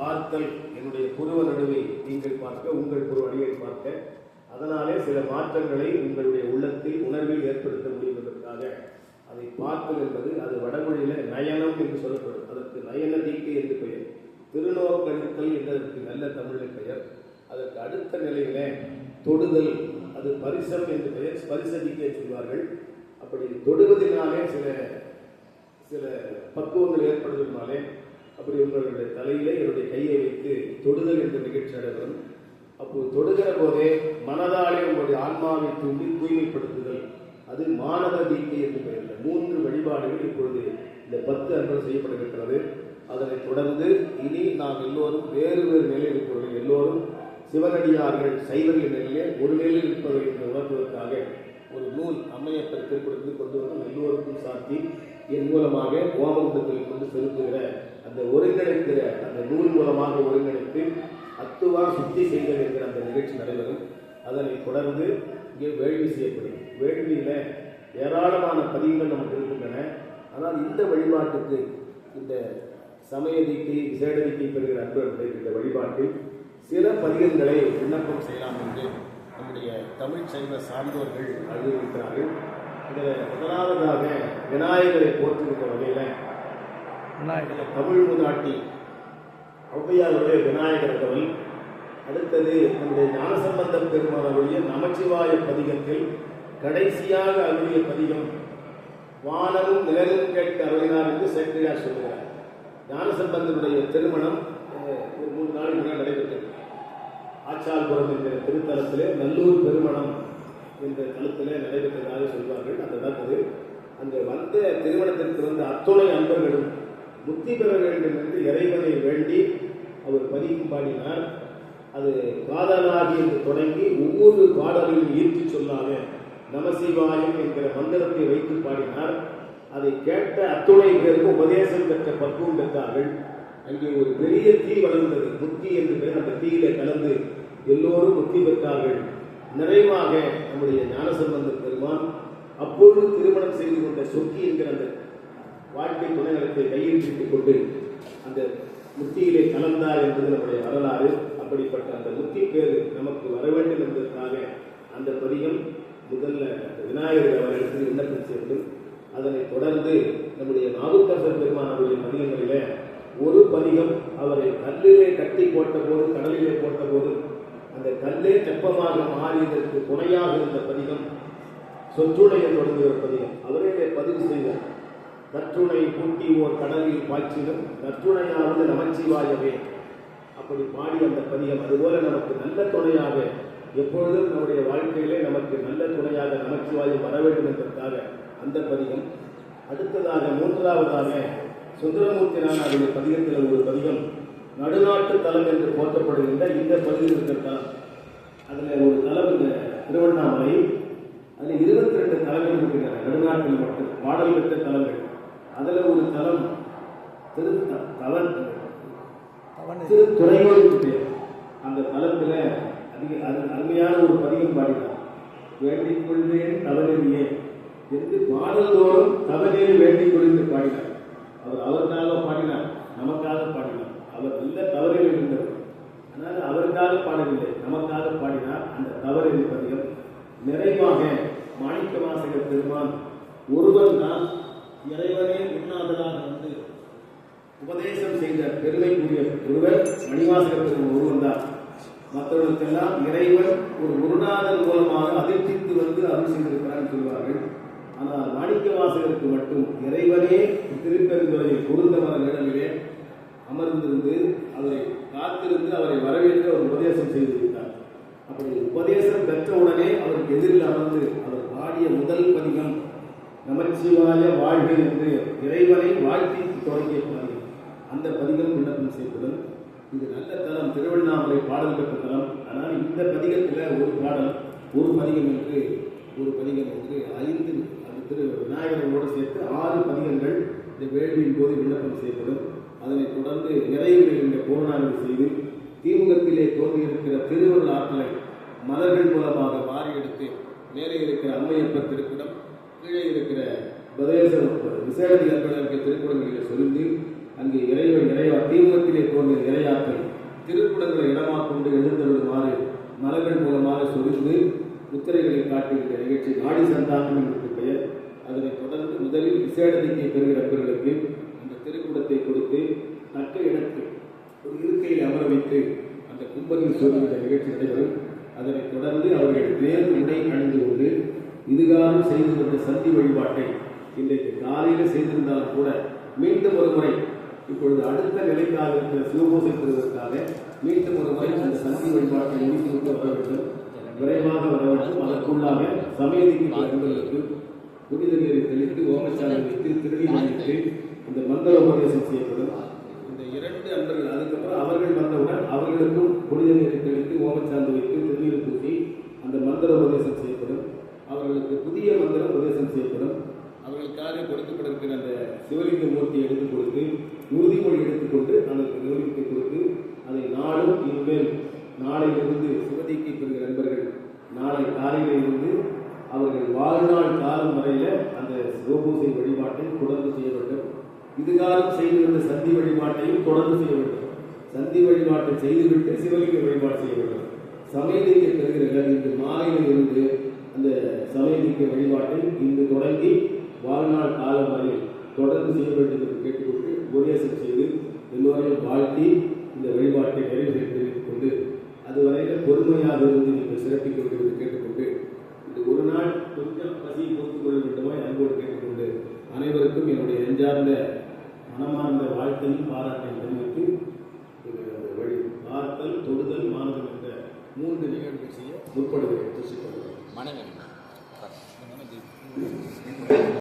பார்த்தல் என்னுடைய புருவ நடுவை நீங்கள் பார்க்க உங்கள் புருவ அடியை பார்க்க. அதனாலே சில மாற்றங்களை உங்களுடைய உள்ளத்தில் உணர்வில் ஏற்படுத்த முடியும் என்பதற்காக அதை பார்த்தல் என்பது அது வடமொழியில நயனம் என்று சொல்லப்படும். அதற்கு நயன தீக்கை என்று பெயர். திருநோக்கழித்தல் என்பதற்கு நல்ல தமிழில் பெயர். அதற்கு அடுத்த நிலையில தொடுதல் அது பரிசம் என்று பெயர். ஸ்பரிசதிக்கை சொல்வார்கள். அப்படி தொடுவதனாலே சில சில பக்குவங்கள் ஏற்படுவதனாலே அப்படி உங்களுடைய தலையில என்னுடைய கையை வைத்து தொடுதல் என்ற நிகழ்ச்சி நடைபெறும். அப்போது தொடுகிற போதே மனதாலே உங்களுடைய ஆன்மாவை தூண்டி தூய்மைப்படுத்துதல். அது மாணவ தீக்கை என்று பெயர். மூன்று வழிபாடுகள் இப்பொழுது இந்த பத்து அன்பு செய்யப்படுகின்றது அதனைத் தொடர்ந்து இனி நாம் எல்லோரும் வேறு வேறு நிலையில் இருப்பவர்கள் எல்லோரும் சிவனடியார்கள் சைவர்கள் நிலையிலே ஒரு நிலையில் இருப்பவர்கள் என்று உணர்த்துவதற்காக ஒரு நூல் அம்மையப்பர் திருக்குறத்தில் கொண்டு வந்து எல்லோருக்கும் சாத்தி என் மூலமாக ஓமகுண்டத்தில் கொண்டு செலுத்துகிற அந்த ஒருங்கிணைக்கிற அந்த நூல் மூலமாக ஒருங்கிணைத்து அத்துவா சுத்தி செய்தல் என்கிற அந்த நிகழ்ச்சி நடைபெறும். அதனை தொடர்ந்து இங்கே வேள்வி செய்யப்படும். வேள்வியில் ஏராளமான பதிவுகள் நமக்கு இருக்கின்றன. ஆனால் இந்த வழிபாட்டுக்கு இந்த சமய விசேடதிக்கு பெறுகிற அன்பர்களுடைய இந்த வழிபாட்டில் சில பதிகங்களை விண்ணப்பம் செய்யலாம் என்று நம்முடைய தமிழ் சைவ சான்றோர்கள் அறிவிக்கிறார்கள். இதில் முதலாவதாக விநாயகரை போற்றுகின்ற வகையில் விநாயகர். தமிழ் மூதாட்டி ஔவையாருடைய விநாயகர் கவல் அடுத்தது நம்முடைய ஞானசம்பந்த பெருமானுடைய நமச்சிவாய பதிகத்தில் கடைசியாக அருளிய பதிகம் வானமும் நிழலும் கேட்க அருளினார் என்று சேக்கிரியார் சொல்கிறார் ஞானசம்பந்தனுடைய திருமணம் ஒரு மூன்று நாளைக்கு முன்னாடி நடைபெற்றது. ஆச்சால்புரம் என்கிற திருத்தலத்திலே நல்லூர் பெருமணம் என்ற தலத்திலே நடைபெற்றதாக சொல்வார்கள். அந்த நடந்தது அந்த வந்த திருமணத்திற்கு வந்த அத்துணை அன்பர்களும் முக்தி பெற வேண்டும் என்று இறைவனை வேண்டி அவர் பதிக்கும் பாடினார். அது காதலாகி என்று தொடங்கி ஒவ்வொரு பாடலையும் ஈர்த்து சொல்லாத நமசிவாயம் என்கிற மந்திரத்தை வைத்து பாடினார். அதை கேட்ட அத்துணை பேருக்கு உபதேசம் பெற்ற பக்குவம் பெற்றார்கள். அங்கே ஒரு பெரிய தீ வளர்ந்தது. முக்தி என்று பெயர் அந்த தீயில கலந்து எல்லோரும் முக்தி பெற்றார்கள். நிறைவாக நம்முடைய ஞானசம்பந்த பெருமான் அப்பொழுது திருமணம் செய்து கொண்ட சொக்கி என்கிற அந்த வாழ்க்கை துணைநலத்தை கையில் பிடித்துக் கொண்டு அந்த முத்தியிலே கலந்தார் என்பது நம்முடைய வரலாறு. அப்படிப்பட்ட அந்த முத்தி பேர் நமக்கு வர வேண்டும் என்பதற்காக அந்த பதிகம் முதல்ல விநாயகர் அவர்களுக்கு விண்ணப்பம் செய்து அதனைத் தொடர்ந்து நம்முடைய நாவுக்கரசர் பெருமான் அவருடைய பதிகங்களில ஒரு பதிகம் அவரை கல்லிலே கட்டி போட்ட போது கடலிலே போட்ட போதும் அந்த கல்லே தெப்பமாக மாறியதற்கு துணையாக இருந்த பதிகம் சொற்றுடைய தொடங்குகிற பதிகம். அவரே பதிவு செய்தார். நற்றுணை பூட்டி ஓர் கடலில் பாய்ச்சிடும் நற்றுணையாவது நமச்சிவாயவே அப்படி பாடி அந்த பதிகம். அதுபோல நமக்கு நல்ல துணையாக எப்பொழுதும் நம்முடைய வாழ்க்கையிலே நமக்கு நல்ல துணையாக நமச்சிவாயம் வர வேண்டும் என்பதற்காக அந்த பதிகம். அடுத்ததாக மூன்றாவதாக சுந்தரமூர்த்தி நானாருடைய பதிகத்தில் ஒரு பதிகம். நடுநாட்டு தலம் என்று போற்றப்படுகின்ற இந்த பதிவில் இருக்கிற தலம் அதில் ஒரு தலம் இந்த திருவண்ணாமலை அதில் இருபத்தி ரெண்டு தலங்கள் இருக்கின்றன நடுநாட்டில் மட்டும் பாடல் பெற்ற தலங்கள் அதில் ஒரு தலம் திரு த- தவன் அவன் திரு துறையோடு பேர். அந்த தலத்தில் அதிக அது அருமையான ஒரு பதிகம் பாடினார். வேண்டிக் கொள்வேன் தவறியே என்று பாடல்தோறும் தவறில் வேண்டிக் கொள்ந்து பாடினார். அவர் அவருக்காக பாடினார் நமக்காக பாடினார் அவர் நல்ல தவறில் இருந்தவர் ஆனால் அவருக்காக பாடவில்லை நமக்காக பாடினார் அந்த தவறு இருப்பதையும் நிறைவாக மாணிக்க வாசகர் பெருமான் ஒருவன் தான் இறைவனே உண்ணாதலாக வந்து உபதேசம் செய்த பெருமைக்குரிய ஒருவர் மணிவாசகர் பெருமான் ஒருவன் தான். மற்றவர்களுக்கெல்லாம் இறைவன் ஒரு குருநாதர் மூலமாக அதிர்ச்சித்து வந்து அருள் செய்திருக்கிறார் சொல்வார்கள். ஆனால் மாணிக்க வாசகருக்கு மட்டும் இறைவனே திருப்பெருந்துறையை பொருந்தவர் இடமிலே அமர்ந்திருந்து அவரை காத்திருந்து அவரை வரவேற்று அவர் உபதேசம் செய்திருக்கிறார் அப்படி உபதேசம் பெற்ற உடனே அவருக்கு எதிரில் அமர்ந்து அவர் பாடிய முதல் பதிகம் நமச்சிவாய வாழ்க என்று இறைவனை வாழ்த்தி தொடங்கிய பதிகம் அந்த பதிகம் விண்ணப்பம் செய்யப்படும் இது நல்ல தலம் திருவண்ணாமலை பாடல் பெற்ற தரம் ஆனால் இந்த பதிகத்தில் ஒரு பாடல் ஒரு பதிகம் என்று ஒரு பதிகம் என்று ஐந்து அது திரு விநாயகரோடு சேர்த்து ஆறு பதிகங்கள் இந்த வேள்வியின் போது விண்ணப்பம் செய்யப்படும். அதனைத் தொடர்ந்து நிறைவு இந்த பூர்ணாநிதி செய்து தீமுகத்திலே தோன்றியிருக்கிற திருவருள் ஆற்றலை மலர்கள் மூலமாக வாரி எடுத்து மேலே இருக்கிற அம்மையப்பர் திருக்கூடம் கீழே இருக்கிற பிரதேசம் விசேட அன்பர்களுக்கு திருக்குடங்களிலே சொல்லி அங்கே இறைவன் இறைவா தீமுகத்திலே தோன்றிய இறையாற்றல் திருக்குடங்களை இடமாக கொண்டு எழுந்தருளுமாறு மலர்கள் மூலமாக சொரிந்து முத்திரைகளை காட்டுகின்ற நிகழ்ச்சி நாடி சந்தானம் என்று பெயர். அதனைத் தொடர்ந்து முதலில் விசேடதிக்கை பெறுகிற பிறகு அந்த திருக்குடத்தை கொடுத்து தக்க இடத்தில் ஒரு இருக்கையில் அமர வைத்து அந்த கும்பலில் சொல்லுகிற நிகழ்ச்சி நடைபெறும் அதனைத் தொடர்ந்து அவர்கள் வேறு உடை அணிந்து கொண்டு இதுகாலம் செய்து வந்த சந்தி வழிபாட்டை இன்றைக்கு காலையில் செய்திருந்தாலும் கூட மீண்டும் ஒரு முறை இப்பொழுது அடுத்த நிலைக்காக இருக்கிற சிவபூசை பெறுவதற்காக மீண்டும் ஒரு முறை அந்த சந்தி வழிபாட்டை முடித்துவிட்டு வர வேண்டும். விரைவாக வர வேண்டும். அதற்குள்ளாக சமயதிக்கு நண்பர்களுக்கு புனித நீரை தெளித்து ஓமச்சாலை வைத்து திருநீர் வைத்து இந்த மந்திர உபதேசம் செய்யப்படும். இந்த இரண்டு அன்பர்கள் அதுக்கப்புறம் அவர்கள் வந்தவுடன் அவர்களுக்கும் புனித நீரை தெளித்து ஓமச்சாந்து வைத்து திருநீர் பூசி அந்த மந்திர உபதேசம் செய்யப்படும். அவர்களுக்கு புதிய மந்திரம் உபதேசம் செய்யப்படும். அவர்களுக்காக கொடுக்கப்பட்டிருக்கிற அந்த சிவலிங்க மூர்த்தியை எடுத்துக் கொடுத்து உறுதிமொழி எடுத்துக்கொண்டு அதற்கு சிவலிங்கத்தை கொடுத்து அதை நாளும் இனிமேல் நாளையிலிருந்து சிவதிக்கு பெறுகிற நண்பர்கள் நாளை காலையிலிருந்து அவர்கள் வாழ்நாள் காலம் வரையில அந்த சிவபூசை வழிபாட்டை தொடர்ந்து செய்ய வேண்டும். இதுகாலம் செய்து வந்த சந்தி வழிபாட்டையும் தொடர்ந்து செய்ய வேண்டும். சந்தி வழிபாட்டை செய்துவிட்டு சிவலிங்க வழிபாடு செய்ய வேண்டும். சமயதிக்க பெறுகிறீர்கள் இன்று மாலையில் இருந்து அந்த சமயதிக்க வழிபாட்டை இன்று தொடங்கி வாழ்நாள் காலம் வரை தொடர்ந்து செய்ய வேண்டும் என்று கேட்டுக்கொண்டு உபதேசம் செய்து எல்லோரையும் வாழ்த்தி இந்த வழிபாட்டை நிறைவு செய்து கொண்டு அதுவரையில் பொறுமையாக இருந்து நீங்கள் சிறப்பிக்க வேண்டும் என்று கேட்டுக்கொண்டு இது ஒரு நாள் கொஞ்சம் பசி பொறுத்துக் கொள்ள வேண்டுமா அன்போடு கேட்டுக்கொண்டு அனைவருக்கும் என்னுடைய நெஞ்சார்ந்த மனமார்ந்த வாழ்த்தையும் பாராட்டையும் தெரிவித்து வழி பார்த்தல் தொடுதல் மாறுதல் என்ற மூன்று நிகழ்வுகள் செய்ய முற்படுகிறேன். மனைவி